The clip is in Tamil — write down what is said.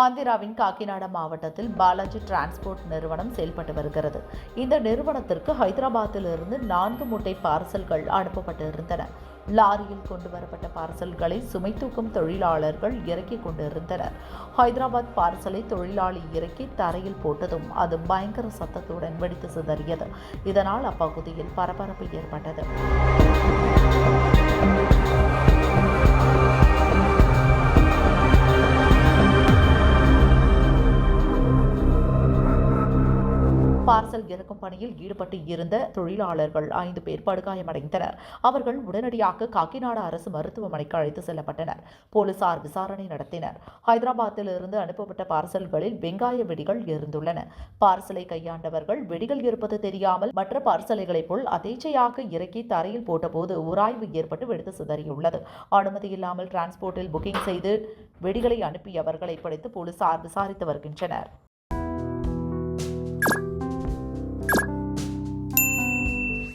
ஆந்திராவின் காக்கிநாடா மாவட்டத்தில் பாலாஜி டிரான்ஸ்போர்ட் நிறுவனம் செயல்பட்டு வருகிறது. இந்த நிறுவனத்திற்கு ஹைதராபாத்திலிருந்து நான்கு மூட்டை பார்சல்கள் அனுப்பப்பட்டிருந்தன. லாரியில் கொண்டு வரப்பட்ட பார்சல்களை சுமை தூக்கும் தொழிலாளர்கள் இறக்கி கொண்டிருந்தனர். ஹைதராபாத் பார்சலை தொழிலாளி இறக்கி தரையில் போட்டதும் அது பயங்கர சத்தத்துடன் வெடித்து சிதறியது. இதனால் அப்பகுதியில் பரபரப்பு ஏற்பட்டது. பார்சல் இறக்கும் பணியில் ஈடுபட்டு இருந்த தொழிலாளர்கள் ஐந்து பேர் படுகாயமடைந்தனர். அவர்கள் உடனடியாக காக்கிநாடா அரசு மருத்துவமனைக்கு அழைத்து செல்லப்பட்டனர். போலீசார் விசாரணை நடத்தினர். ஹைதராபாத்தில் இருந்து அனுப்பப்பட்ட பார்சல்களில் வெங்காய வெடிகள் இருந்துள்ளன பார்சலை கையாண்டவர்கள் வெடிகள் இருப்பது தெரியாமல் மற்ற பார்சலைகளைப் போல் அதேச்சையாக இறக்கி தரையில் போட்டபோது உராய்வு ஏற்பட்டு வெடித்து சிதறியுள்ளது. அனுமதி இல்லாமல் டிரான்ஸ்போர்ட்டில் புக்கிங் செய்து வெடிகளை அனுப்பியவர்களை பிடித்து போலீசார் விசாரித்து வருகின்றனர்.